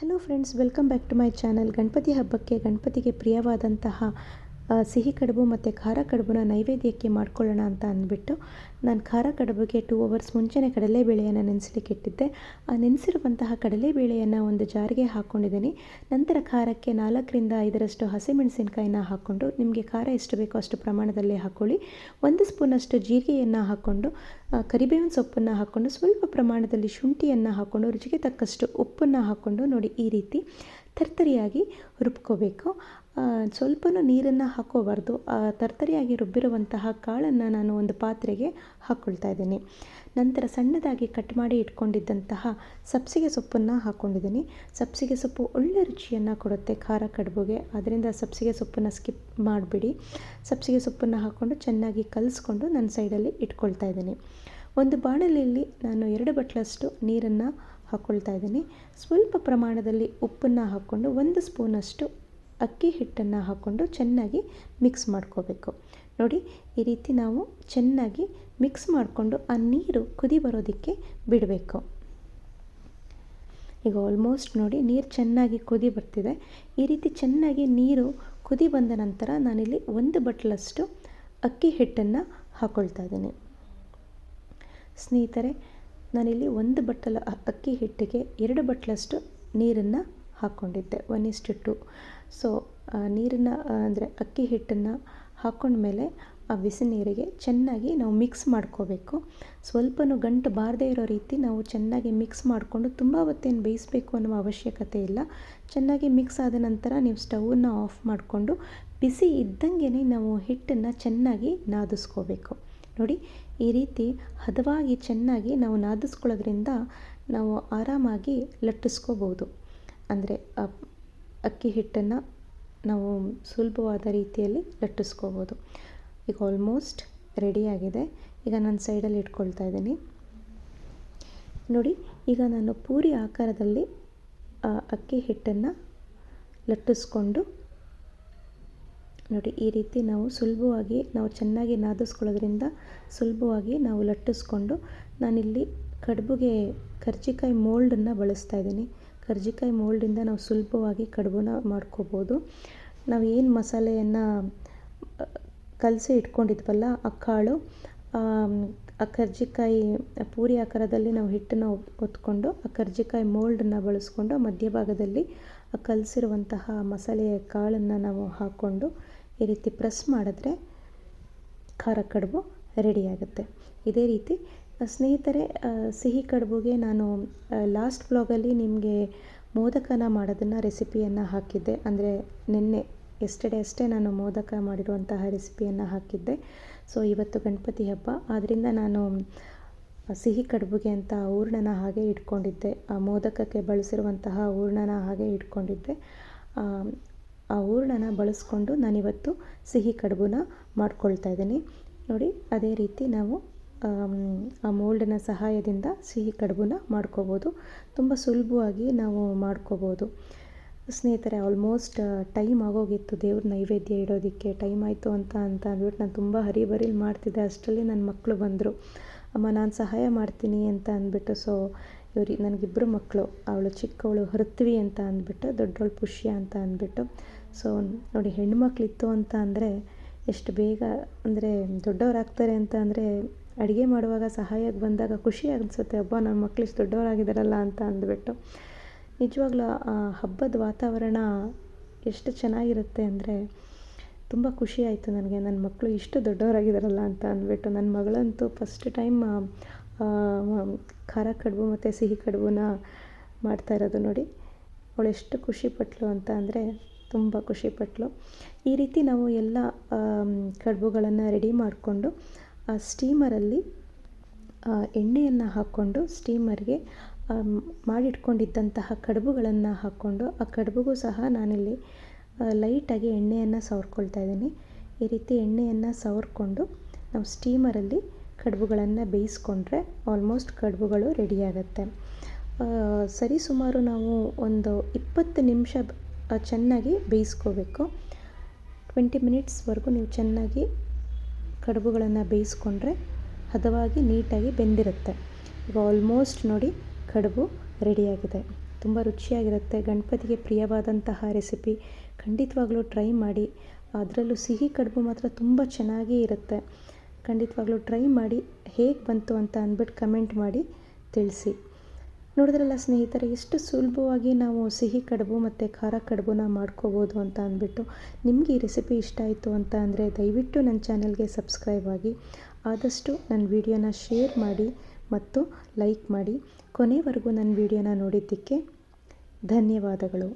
Hello friends welcome back to my channel Ganapati ಹಬ್ಬಕ್ಕೆ ಗಣಪತಿಗೆ ಪ್ರಿಯವಾದಂತಹ ಸಿಹಿ ಕಡುಬು ಮತ್ತು ಖಾರ ಕಡುಬನ್ನ ನೈವೇದ್ಯಕ್ಕೆ ಮಾಡ್ಕೊಳ್ಳೋಣ ಅಂತ ಅಂದ್ಬಿಟ್ಟು ನಾನು ಖಾರ ಕಡುಬಿಗೆ ಟೂ ಅವರ್ಸ್ ಮುಂಚೆನೇ ಕಡಲೆಬೇಳೆಯನ್ನು ನೆನೆಸಲಿಕ್ಕೆ ಇಟ್ಟಿದ್ದೆ. ಆ ನೆನೆಸಿರುವಂತಹ ಕಡಲೆಬೇಳೆಯನ್ನು ಒಂದು ಜಾರಿಗೆ ಹಾಕ್ಕೊಂಡಿದ್ದೀನಿ ನಂತರ ಖಾರಕ್ಕೆ ನಾಲ್ಕರಿಂದ ಐದರಷ್ಟು ಹಸಿಮೆಣಸಿನ್ಕಾಯಿನ ಹಾಕ್ಕೊಂಡು ನಿಮಗೆ ಖಾರ ಎಷ್ಟು ಬೇಕೋ ಅಷ್ಟು ಪ್ರಮಾಣದಲ್ಲಿ ಹಾಕ್ಕೊಳ್ಳಿ ಒಂದು ಸ್ಪೂನಷ್ಟು ಜೀರಿಗೆಯನ್ನು ಹಾಕ್ಕೊಂಡು ಕರಿಬೇವಿನ ಸೊಪ್ಪನ್ನು ಹಾಕ್ಕೊಂಡು, ಸ್ವಲ್ಪ ಪ್ರಮಾಣದಲ್ಲಿ ಶುಂಠಿಯನ್ನು ಹಾಕ್ಕೊಂಡು, ರುಚಿಗೆ ತಕ್ಕಷ್ಟು ಉಪ್ಪನ್ನು ಹಾಕ್ಕೊಂಡು ನೋಡಿ ಈ ರೀತಿ. ತರ್ತರಿಯಾಗಿ ರುಬ್ಕೋಬೇಕು. ಸ್ವಲ್ಪನೂ ನೀರನ್ನು ಹಾಕೋಬಾರ್ದು. ಆ, ತರ್ತರಿಯಾಗಿ ರುಬ್ಬಿರುವಂತಹ ಕಾಳನ್ನು ನಾನು ಒಂದು ಪಾತ್ರೆಗೆ ಹಾಕ್ಕೊಳ್ತಾ ಇದ್ದೀನಿ. ನಂತರ ಸಣ್ಣದಾಗಿ ಕಟ್ ಮಾಡಿ ಇಟ್ಕೊಂಡಿದ್ದಂತಹ ಸಬ್ಸಿಗೆ ಸೊಪ್ಪನ್ನು ಹಾಕ್ಕೊಂಡಿದ್ದೀನಿ ಸಬ್ಸಿಗೆ ಸೊಪ್ಪು ಒಳ್ಳೆ ರುಚಿಯನ್ನು ಕೊಡುತ್ತೆ ಖಾರ ಕಡುಬುಗೆ. ಅದರಿಂದ ಸಬ್ಸಿಗೆ ಸೊಪ್ಪನ್ನು ಸ್ಕಿಪ್ ಮಾಡಿಬಿಡಿ. ಸಬ್ಸಿಗೆ ಸೊಪ್ಪನ್ನು ಹಾಕ್ಕೊಂಡು ಚೆನ್ನಾಗಿ ಕಲಿಸ್ಕೊಂಡು ನನ್ನ ಸೈಡಲ್ಲಿ ಇಟ್ಕೊಳ್ತಾ ಇದ್ದೀನಿ. ಒಂದು ಬಾಣಲೆಯಲ್ಲಿ ನಾನು ಎರಡು ಬಟ್ಲಷ್ಟು ನೀರನ್ನು ಹಾಕ್ಕೊಳ್ತಾ ಇದ್ದೀನಿ. ಸ್ವಲ್ಪ ಪ್ರಮಾಣದಲ್ಲಿ ಉಪ್ಪನ್ನು ಹಾಕ್ಕೊಂಡು ಒಂದು ಸ್ಪೂನಷ್ಟು ಅಕ್ಕಿ ಹಿಟ್ಟನ್ನು ಹಾಕ್ಕೊಂಡು ಚೆನ್ನಾಗಿ ಮಿಕ್ಸ್ ಮಾಡ್ಕೋಬೇಕು. ನೋಡಿ, ಈ ರೀತಿ ನಾವು ಚೆನ್ನಾಗಿ ಮಿಕ್ಸ್ ಮಾಡಿಕೊಂಡು ಆ ನೀರು ಕುದಿ ಬರೋದಕ್ಕೆ ಬಿಡಬೇಕು. ಈಗ ಆಲ್ಮೋಸ್ಟ್ ನೋಡಿ, ನೀರು ಚೆನ್ನಾಗಿ ಕುದಿ ಬರ್ತಿದೆ. ಈ ರೀತಿ ಚೆನ್ನಾಗಿ ನೀರು ಕುದಿ ಬಂದ ನಂತರ ನಾನಿಲ್ಲಿ ಒಂದು ಬಟ್ಲಷ್ಟು ಅಕ್ಕಿ ಹಿಟ್ಟನ್ನು ಹಾಕ್ಕೊಳ್ತಾ ಇದ್ದೀನಿ. ಸ್ನೇಹಿತರೆ ನಾನಿಲ್ಲಿ ಒಂದು ಬಟ್ಟಲ ಅಕ್ಕಿ ಹಿಟ್ಟಿಗೆ ಎರಡು ಬಟ್ಲಷ್ಟು ನೀರನ್ನು ಹಾಕ್ಕೊಂಡಿದ್ದೆ one is to two so ನೀರನ್ನು ಅಂದರೆ ಅಕ್ಕಿ ಹಿಟ್ಟನ್ನು ಹಾಕ್ಕೊಂಡ್ಮೇಲೆ ಆ ಬಿಸಿ ನೀರಿಗೆ ಚೆನ್ನಾಗಿ ನಾವು ಮಿಕ್ಸ್ ಮಾಡ್ಕೋಬೇಕು. ಸ್ವಲ್ಪನೂ ಗಂಟು ಬಾರದೇ ಇರೋ ರೀತಿ ನಾವು ಚೆನ್ನಾಗಿ ಮಿಕ್ಸ್ ಮಾಡಿಕೊಂಡು ತುಂಬ ಹೊತ್ತೇನು ಬೇಯಿಸಬೇಕು ಅನ್ನೋ ಅವಶ್ಯಕತೆ ಇಲ್ಲ. ಚೆನ್ನಾಗಿ ಮಿಕ್ಸ್ ಆದ ನಂತರ ನೀವು ಸ್ಟವನ್ನ ಆಫ್ ಮಾಡಿಕೊಂಡು ಬಿಸಿ ಇದ್ದಂಗೆ ನಾವು ಹಿಟ್ಟನ್ನು ಚೆನ್ನಾಗಿ ನಾದಿಸ್ಕೋಬೇಕು. ನೋಡಿ ಈ ರೀತಿ ಹದವಾಗಿ ಚೆನ್ನಾಗಿ ನಾವು ನಾದಿಸ್ಕೊಳ್ಳೋದ್ರಿಂದ ನಾವು ಆರಾಮಾಗಿ ಲಟ್ಟಿಸ್ಕೋಬೋದು. ಅಂದರೆ ಅಕ್ಕಿ ಹಿಟ್ಟನ್ನು ನಾವು ಸುಲಭವಾದ ರೀತಿಯಲ್ಲಿ ಲಟ್ಟಿಸ್ಕೋಬೋದು. ಈಗ ಆಲ್ಮೋಸ್ಟ್ ರೆಡಿಯಾಗಿದೆ ಈಗ ನಾನು ಸೈಡಲ್ಲಿ ಇಟ್ಕೊಳ್ತಾ ಇದ್ದೀನಿ. ನೋಡಿ, ಈಗ ನಾನು ಪೂರಿ ಆಕಾರದಲ್ಲಿ ಅಕ್ಕಿ ಹಿಟ್ಟನ್ನು ಲಟ್ಟಿಸ್ಕೊಂಡು ನೋಡಿ, ಈ ರೀತಿ ನಾವು ಸುಲಭವಾಗಿ ನಾವು ಚೆನ್ನಾಗಿ ನಾದಿಸ್ಕೊಳ್ಳೋದ್ರಿಂದ ಸುಲಭವಾಗಿ ನಾವು ಲಟ್ಟಿಸ್ಕೊಂಡು ನಾನಿಲ್ಲಿ ಕಡುಬುಗೆ ಕರ್ಜಿಕಾಯಿ ಮೋಲ್ಡನ್ನು ಬಳಸ್ತಾ ಇದ್ದೀನಿ. ಕರ್ಜಿಕಾಯಿ ಮೋಲ್ಡಿಂದ ನಾವು ಸುಲಭವಾಗಿ ಕಡುಬುನ ಮಾಡ್ಕೋಬೋದು. ನಾವು ಏನು ಮಸಾಲೆಯನ್ನು ಕಲಸಿ ಇಟ್ಕೊಂಡಿದ್ವಲ್ಲ, ಆ ಕಾಳು, ಆ ಕರ್ಜಿಕಾಯಿ ಪೂರಿ ಆಕಾರದಲ್ಲಿ ನಾವು ಹಿಟ್ಟನ್ನು ಹೊತ್ಕೊಂಡು ಆ ಕರ್ಜಿಕಾಯಿ ಮೋಲ್ಡನ್ನು ಬಳಸ್ಕೊಂಡು ಮಧ್ಯಭಾಗದಲ್ಲಿ ಆ ಕಲಸಿರುವಂತಹ ಮಸಾಲೆಯ ಕಾಳನ್ನು ನಾವು ಹಾಕ್ಕೊಂಡು ಈ ರೀತಿ ಪ್ರೆಸ್ ಮಾಡಿದ್ರೆ ಖಾರ ಕಡುಬು ರೆಡಿಯಾಗುತ್ತೆ ಇದೇ ರೀತಿ ಸ್ನೇಹಿತರೆ ಸಿಹಿ ಕಡುಬುಗೆ ನಾನು ಲಾಸ್ಟ್ ಬ್ಲಾಗಲ್ಲಿ ನಿಮಗೆ ಮೋದಕನ ಮಾಡೋದನ್ನು ರೆಸಿಪಿಯನ್ನು ಹಾಕಿದ್ದೆ. ಅಂದರೆ ನಿನ್ನೆ ಎಸ್ಟರ್ಡೇ ಅಷ್ಟೇ ನಾನು ಮೋದಕ ಮಾಡಿರುವಂತಹ ರೆಸಿಪಿಯನ್ನು ಹಾಕಿದ್ದೆ. ಸೊ ಇವತ್ತು ಗಣಪತಿ ಹಬ್ಬ. ಆದ್ದರಿಂದ ನಾನು ಸಿಹಿ ಕಡುಬುಗೆ ಅಂತ ಹೂರ್ಣನ ಹಾಗೆ ಇಟ್ಕೊಂಡಿದ್ದೆ. ಆ ಮೋದಕಕ್ಕೆ ಬಳಸಿರುವಂತಹ ಹೂರ್ಣನ ಹಾಗೆ ಇಟ್ಕೊಂಡಿದ್ದೆ. ಆ, ಹೂರ್ಣನ ಬಳಸ್ಕೊಂಡು ನಾನಿವತ್ತು ಸಿಹಿ ಕಡುಬನ್ನ ಮಾಡ್ಕೊಳ್ತಾ ಇದ್ದೀನಿ. ನೋಡಿ ಅದೇ ರೀತಿ ನಾವು ಆ ಮೋಲ್ಡಿನ ಸಹಾಯದಿಂದ ಸಿಹಿ ಕಡುಬನ್ನ ಮಾಡ್ಕೋಬೋದು. ತುಂಬ ಸುಲಭವಾಗಿ ನಾವು ಮಾಡ್ಕೋಬೋದು. ಸ್ನೇಹಿತರೆ ಆಲ್ಮೋಸ್ಟ್ ಟೈಮ್ ಆಗೋಗಿತ್ತು ದೇವ್ರ ನೈವೇದ್ಯ ಇಡೋದಕ್ಕೆ. ಟೈಮ್ ಆಯಿತು ಅಂತ ಅಂತ ಅಂದ್ಬಿಟ್ಟು ನಾನು ತುಂಬ ಹರಿಬರಿಲಿ ಮಾಡ್ತಿದ್ದೆ. ಅಷ್ಟರಲ್ಲಿ ನನ್ನ ಮಕ್ಕಳು ಬಂದರು. ಅಮ್ಮ ನಾನು ಸಹಾಯ ಮಾಡ್ತೀನಿ ಅಂತ ಅಂದ್ಬಿಟ್ಟು ಸೊ ಇವ್ರಿ ನನಗಿಬ್ಬರು ಮಕ್ಕಳು ಅವಳು ಚಿಕ್ಕವಳು ಹೃತ್ವಿ ಅಂತ ಅಂದ್ಬಿಟ್ಟು ದೊಡ್ಡವಳು ಪುಷ್ಯ ಅಂತ ಅಂದ್ಬಿಟ್ಟು ಸೊ ನೋಡಿ ಹೆಣ್ಮಕ್ಳಿತ್ತು ಅಂತ ಅಂದರೆ ಎಷ್ಟು ಬೇಗ ಅಂದರೆ ದೊಡ್ಡವರಾಗ್ತಾರೆ ಅಂತ ಅಂದರೆ ಅಡುಗೆ ಮಾಡುವಾಗ ಸಹಾಯಕ್ಕೆ ಬಂದಾಗ ಖುಷಿ ಅನಿಸುತ್ತೆ ಹಬ್ಬ ನನ್ನ ಮಕ್ಳು ಇಷ್ಟು ದೊಡ್ಡವರಾಗಿದ್ದಾರಲ್ಲ ಅಂತ ಅಂದ್ಬಿಟ್ಟು. ನಿಜವಾಗ್ಲೂ ಆ ಹಬ್ಬದ ವಾತಾವರಣ ಎಷ್ಟು ಚೆನ್ನಾಗಿರುತ್ತೆ ಅಂದರೆ ತುಂಬ ಖುಷಿ ಆಯಿತು ನನಗೆ ನನ್ನ ಮಕ್ಕಳು ಇಷ್ಟು ದೊಡ್ಡವರಾಗಿದ್ದಾರಲ್ಲ ಅಂತ ಅಂದ್ಬಿಟ್ಟು. ನನ್ನ ಮಗಳಂತೂ ಫಸ್ಟ್ ಟೈಮ್ ಖಾರ ಕಡುಬು ಮತ್ತು ಸಿಹಿ ಕಡುಬುನ ಮಾಡ್ತಾ ಇರೋದು ನೋಡಿ. ಅವಳು ಎಷ್ಟು ಖುಷಿಪಟ್ಲು ಅಂತ ಅಂದರೆ ತುಂಬ ಖುಷಿಪಟ್ಲು. ಈ ರೀತಿ ನಾವು ಎಲ್ಲ ಕಡುಬುಗಳನ್ನು ರೆಡಿ ಮಾಡಿಕೊಂಡು ಸ್ಟೀಮರಲ್ಲಿ ಎಣ್ಣೆಯನ್ನು ಹಾಕ್ಕೊಂಡು ಸ್ಟೀಮರ್ಗೆ ಮಾಡಿಟ್ಕೊಂಡಿದ್ದಂತಹ ಕಡುಬುಗಳನ್ನು ಹಾಕ್ಕೊಂಡು, ಆ ಕಡುಬುಗೂ ಸಹ ನಾನಿಲ್ಲಿ ಲೈಟಾಗಿ ಎಣ್ಣೆಯನ್ನು ಸವರ್ಕೊಳ್ತಾ ಇದ್ದೀನಿ. ಈ ರೀತಿ ಎಣ್ಣೆಯನ್ನು ಸವರ್ಕೊಂಡು, ನಾವು ಸ್ಟೀಮರಲ್ಲಿ ಕಡುಬುಗಳನ್ನು ಬೇಯಿಸ್ಕೊಂಡ್ರೆ ಆಲ್ಮೋಸ್ಟ್ ಕಡುಬುಗಳು ರೆಡಿಯಾಗತ್ತೆ ಸರಿ ಸುಮಾರು ನಾವು ಒಂದು ಇಪ್ಪತ್ತು ನಿಮಿಷ ಚೆನ್ನಾಗಿ ಬೇಯಿಸ್ಕೋಬೇಕು. ಟ್ವೆಂಟಿ ಮಿನಿಟ್ಸ್ವರೆಗೂ ನೀವು ಚೆನ್ನಾಗಿ ಕಡುಬುಗಳನ್ನು ಬೇಯಿಸ್ಕೊಂಡ್ರೆ ಹದವಾಗಿ ನೀಟಾಗಿ ಬೆಂದಿರುತ್ತೆ. ಈಗ ಆಲ್ಮೋಸ್ಟ್ ನೋಡಿ ಕಡುಬು ರೆಡಿಯಾಗಿದೆ. ತುಂಬ ರುಚಿಯಾಗಿರುತ್ತೆ. ಗಣಪತಿಗೆ ಪ್ರಿಯವಾದಂತಹ ರೆಸಿಪಿ ಖಂಡಿತವಾಗ್ಲೂ ಟ್ರೈ ಮಾಡಿ. ಅದರಲ್ಲೂ ಸಿಹಿ ಕಡುಬು ಮಾತ್ರ ತುಂಬ ಚೆನ್ನಾಗಿ ಇರುತ್ತೆ. ಖಂಡಿತವಾಗ್ಲೂ ಟ್ರೈ ಮಾಡಿ. ಹೇಗೆ ಬಂತು ಅಂತ ಅಂದ್ಬಿಟ್ಟು ಕಮೆಂಟ್ ಮಾಡಿ. ತಿಳಿಸಿ. ನೋಡಿದ್ರಲ್ಲ ಸ್ನೇಹಿತರೆ, ಎಷ್ಟು ಸುಲಭವಾಗಿ ನಾವು ಸಿಹಿ ಕಡುಬು ಮತ್ತು ಖಾರ ಕಡುಬುನ ಮಾಡ್ಕೋಬೋದು ಅಂತ ಅಂದ್ಬಿಟ್ಟು ನಿಮಗೆ ಈ ರೆಸಿಪಿ ಇಷ್ಟ ಆಯಿತು ಅಂತ ಅಂದರೆ ದಯವಿಟ್ಟು ನನ್ನ ಚಾನಲ್ಗೆ ಸಬ್ಸ್ಕ್ರೈಬ್ ಆಗಿ, ಆದಷ್ಟು ನನ್ನ ವಿಡಿಯೋನ ಶೇರ್ ಮಾಡಿ ಮತ್ತು ಲೈಕ್ ಮಾಡಿ. ಕೊನೆವರೆಗೂ ನನ್ನ ವಿಡಿಯೋನ ನೋಡಿದ್ದಕ್ಕೆ ಧನ್ಯವಾದಗಳು.